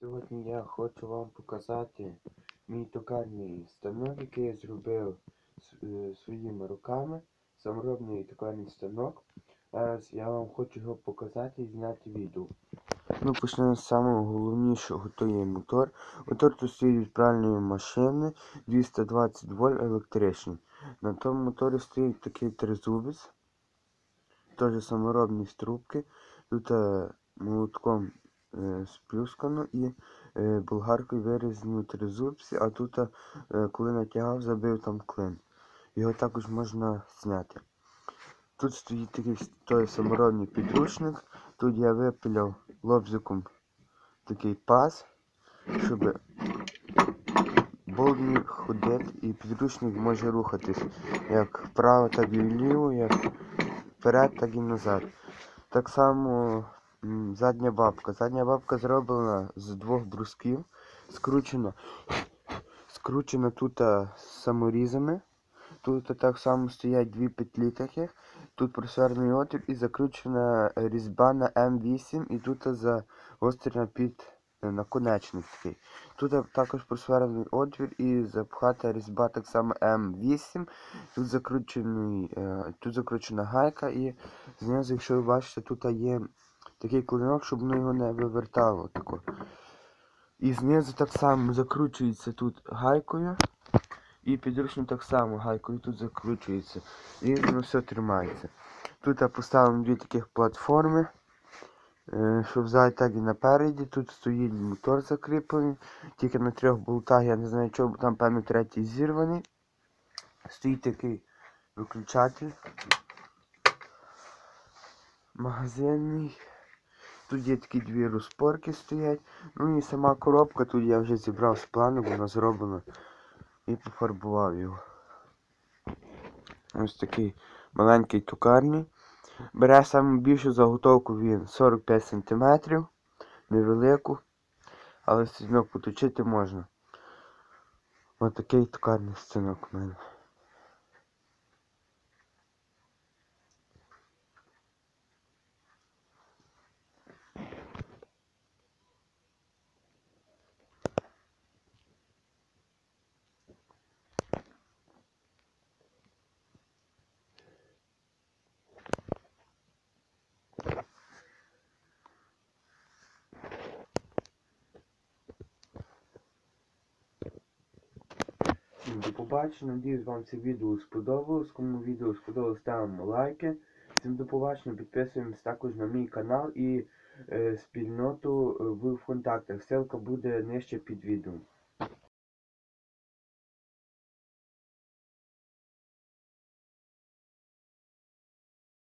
Сьогодні я хочу вам показати мій токарний станок, який я зробив е, своїми руками. Саморобний токарний станок. Зараз я вам хочу його показати і зняти відео. Ну, почнемо з самого головнішого, то є мотор. Мотор тут стоїть від пральної машини 220 вольт електричний. На тому моторі стоїть такий тризубець, теж саморобні струбки. Тут е, молотком сплюскано і е, болгаркою вирізані тризубці, а тут, е, коли натягав, забив там клин. Його також можна зняти. Тут стоїть такий той саморобний підручник. Тут я випиляв лобзиком такий паз, щоб болт ходити і підручник може рухатись як вправо, так і вліво, як вперед, так і назад. Так само задня бабка. Задня бабка зроблена з двох брусків, скручена, скручена тут саморізами. Тут так само стоять дві петлі таких. Тут просверлений отвір і закручена різьба на М8 і тут загострена під е, наконечник такий. Тут також просверлений отвір і запхата різьба так само М8. Тут закручений, е, тут закручена гайка і знизу, якщо ви бачите, тут є такий клинок, щоб воно його не вивертало. Тако. І знизу так само закручується тут гайкою. І підручник так само гайкою тут закручується. І воно все тримається. Тут я поставив дві таких платформи. е, Щоб ззаді так і напереді. Тут стоїть мотор закріплений. Тільки на трьох болтах, я не знаю чого, бо там певно третій зірваний. Стоїть такий виключатель. Магазинний. Тут є такі дві розпорки стоять. Ну і сама коробка, тут я вже зібрав з плану, вона зроблена і пофарбував його. Ось такий маленький токарний. Бере саме більшу заготовку він 45 см, невелику, але стінок поточити можна. Ось такий токарний стінок у мене. Всім До побачення, надіюсь вам це відео сподобалось. Кому відео сподобалось, ставимо лайки. Всім до побачення, підписуємось також на мій канал і е, спільноту е, в ВКонтактах. Ссылка буде нижче під відео.